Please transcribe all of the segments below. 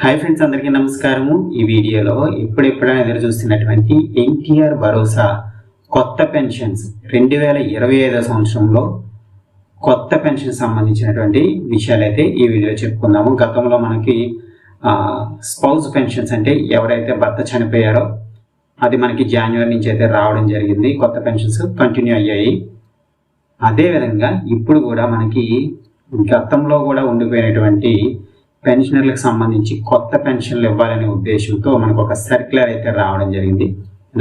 Hi friends అందరికీ నమస్కారము. ఈ వీడియోలో ఎప్పుడెప్పుడైనా ఎదురు చూస్తున్నటువంటి ఎన్టీఆర్ భరోసా కొత్త పెన్షన్స్ రెండు వేల ఇరవై ఐదో సంవత్సరంలో కొత్త పెన్షన్ సంబంధించినటువంటి విషయాలు అయితే ఈ వీడియోలో చెప్పుకుందాము. గతంలో మనకి స్పౌజ్ పెన్షన్స్ అంటే ఎవరైతే భర్త చనిపోయారో అది మనకి జనవరి నుంచి అయితే రావడం జరిగింది. కొత్త పెన్షన్స్ కంటిన్యూ అయ్యాయి. అదేవిధంగా ఇప్పుడు కూడా మనకి గతంలో కూడా ఉండిపోయినటువంటి పెన్షనర్లకు సంబంధించి కొత్త పెన్షన్లు ఇవ్వాలనే ఉద్దేశంతో మనకు ఒక సర్క్యులర్ అయితే రావడం జరిగింది.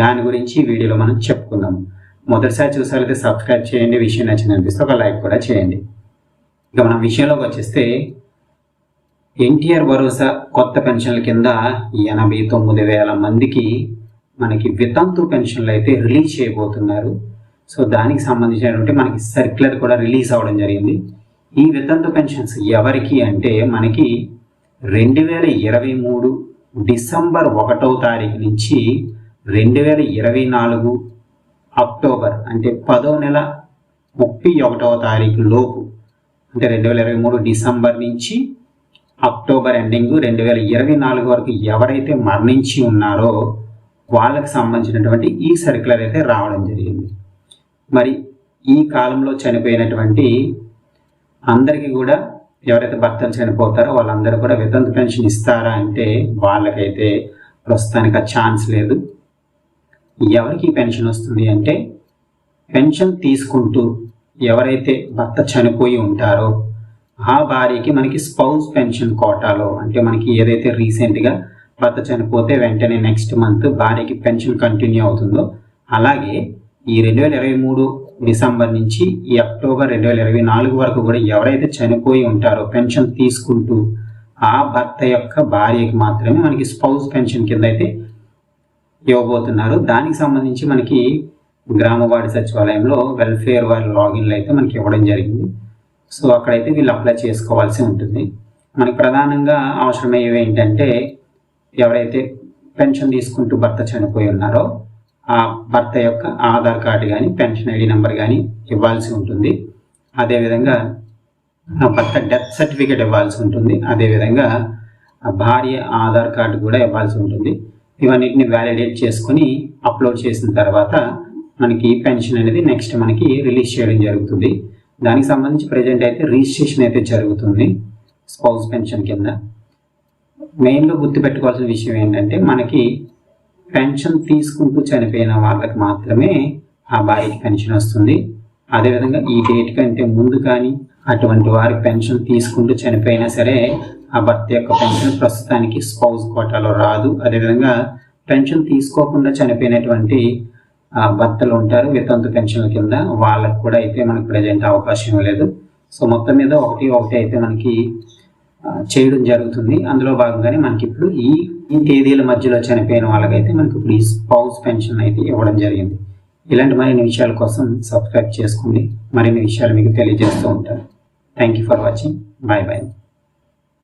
దాని గురించి వీడియోలో మనం చెప్పుకుందాం. మొదటిసారి చూసారైతే సబ్స్క్రైబ్ చేయండి విషయం నచ్చింది అనిపిస్తే ఒక లైక్ కూడా చేయండి. ఇక మనం విషయంలోకి వచ్చేస్తే ఎన్టీఆర్ భరోసా కొత్త పెన్షన్ల కింద ఎనభై తొమ్మిది వేల మందికి మనకి వితంతు పెన్షన్లు అయితే రిలీజ్ చేయబోతున్నారు. సో దానికి సంబంధించినటువంటి మనకి సర్క్యులర్ కూడా రిలీజ్ అవ్వడం జరిగింది. ఈ వితంతు పెన్షన్స్ ఎవరికి అంటే మనకి రెండు వేల ఇరవై మూడు డిసెంబర్ ఒకటవ తారీఖు నుంచి రెండు వేల ఇరవై నాలుగు అక్టోబర్ అంటే పదో నెల ముప్పై ఒకటవ తారీఖు లోపు అంటే రెండు వేల ఇరవై మూడు డిసెంబర్ నుంచి అక్టోబర్ ఎండింగ్ రెండు వేల ఇరవై నాలుగు వరకు ఎవరైతే మరణించి ఉన్నారో వాళ్ళకి సంబంధించినటువంటి ఈ సర్క్యులర్ అయితే రావడం జరిగింది. మరి ఈ కాలంలో చనిపోయినటువంటి అందరికీ కూడా ఎవరైతే భర్తలు చనిపోతారో వాళ్ళందరూ కూడా వితంతు పెన్షన్ ఇస్తారా అంటే వాళ్ళకైతే ప్రస్తుతానికి ఆ ఛాన్స్ లేదు. ఎవరికి పెన్షన్ వస్తుంది అంటే పెన్షన్ తీసుకుంటూ ఎవరైతే భర్త చనిపోయి ఉంటారో ఆ భార్యకి మనకి స్పౌస్ పెన్షన్ కోటాలో అంటే మనకి ఏదైతే రీసెంట్గా భర్త చనిపోతే వెంటనే నెక్స్ట్ మంత్ భార్యకి పెన్షన్ కంటిన్యూ అవుతుందో అలాగే ఈ రెండు వేల ఇరవై మూడు డిసెంబర్ నుంచి ఈ అక్టోబర్ రెండు వేల ఇరవై నాలుగు వరకు కూడా ఎవరైతే చనిపోయి ఉంటారో పెన్షన్ తీసుకుంటూ ఆ భర్త యొక్క భార్యకి మాత్రమే మనకి స్పౌస్ పెన్షన్ కింద అయితే ఇవ్వబోతున్నారు. దానికి సంబంధించి మనకి గ్రామవాడి సచివాలయంలో వెల్ఫేర్ వారి లాగిన్లు అయితే మనకి ఇవ్వడం జరిగింది. సో అక్కడైతే వీళ్ళు అప్లై చేసుకోవాల్సి ఉంటుంది. మనకి ప్రధానంగా అవసరమయ్యేవి ఏంటంటే ఎవరైతే పెన్షన్ తీసుకుంటూ భర్త చనిపోయి ఉన్నారో ఆ భర్త యొక్క ఆధార్ కార్డు కానీ పెన్షన్ ఐడి నెంబర్ కానీ ఇవ్వాల్సి ఉంటుంది. అదేవిధంగా ఆ భర్త డెత్ సర్టిఫికేట్ ఇవ్వాల్సి ఉంటుంది. అదేవిధంగా ఆ భార్య ఆధార్ కార్డు కూడా ఇవ్వాల్సి ఉంటుంది. ఇవన్నిటిని వ్యాలిడేట్ చేసుకొని అప్లోడ్ చేసిన తర్వాత మనకి పెన్షన్ అనేది నెక్స్ట్ మనకి రిలీజ్ చేయడం జరుగుతుంది. దానికి సంబంధించి ప్రజెంట్ అయితే రిజిస్ట్రేషన్ అయితే జరుగుతుంది స్పౌస్ పెన్షన్ కింద. మెయిన్గా గుర్తుపెట్టుకోవాల్సిన విషయం ఏంటంటే మనకి పెన్షన్ తీసుకుంటూ చనిపోయిన వాళ్ళకి మాత్రమే ఆ భార్యకి పెన్షన్ వస్తుంది. అదేవిధంగా ఈ డేట్ కంటే ముందు కానీ అటువంటి వారి పెన్షన్ తీసుకుంటూ చనిపోయినా సరే ఆ భర్త యొక్క పెన్షన్ ప్రస్తుతానికి స్పౌజ్ కోటాలో రాదు. అదేవిధంగా పెన్షన్ తీసుకోకుండా చనిపోయినటువంటి భర్తలు ఉంటారు. వితంతు పెన్షన్ల కింద వాళ్ళకు కూడా అయితే మనకు ప్రజెంట్ అవకాశం లేదు. సో మొత్తం మీద ఒకటి ఒకటి అయితే మనకి చేయడం జరుగుతుంది. అందులో భాగంగానే మనకి ఇప్పుడు ఈ ఈ తేదీల మధ్యలో చనిపోయిన వాళ్ళకైతే మనకి ఇప్పుడు ఈ స్పౌస్ పెన్షన్ అయితే ఇవ్వడం జరిగింది. ఇలాంటి మరిన్ని విషయాల కోసం సబ్స్క్రైబ్ చేసుకోండి. మరిన్ని విషయాలు మీకు తెలియజేస్తూ ఉంటారు thank you for watching bye bye